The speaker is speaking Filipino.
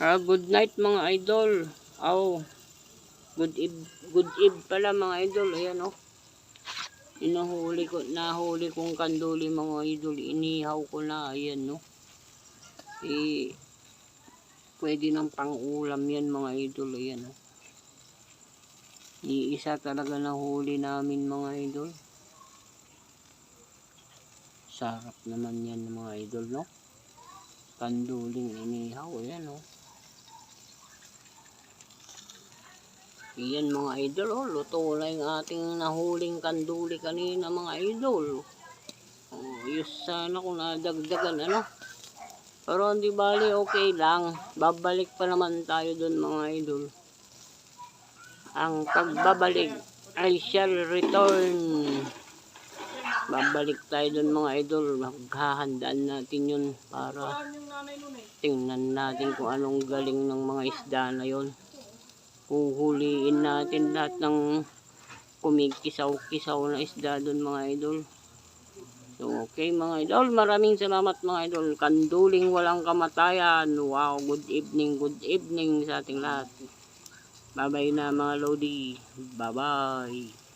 Ah, good night mga idol. Oh. Good eve, good eve pala mga idol. Ayan oh. Inahuli ko, nahuli kong kanduli mga idol. Inihaw ko na. Ayan no. Eh, pwede ng pang-ulam yan mga idol. Ayan oh. Iisa talaga nahuli namin mga idol. Sarap naman yan mga idol no. Kanduling inihaw. Ayan oh. Iyan mga idol, oh, luto na yung ating nahuling kanduli kanina mga idol. Oh, yus sana kung nadagdagan ano. Pero hindi bali okay lang. Babalik pa naman tayo doon mga idol. Ang pagbabalik ay shall return. Babalik tayo doon mga idol. Maghahandaan natin yun para tingnan natin kung anong galing ng mga isda na yon huhuliin natin lahat ng kumikisaw-kisaw na isda doon mga idol. So, okay mga idol, maraming salamat mga idol. Kanduling walang kamatayan. Wow, good evening, good evening sa ating lahat. Bye-bye na mga Lodi. Bye-bye.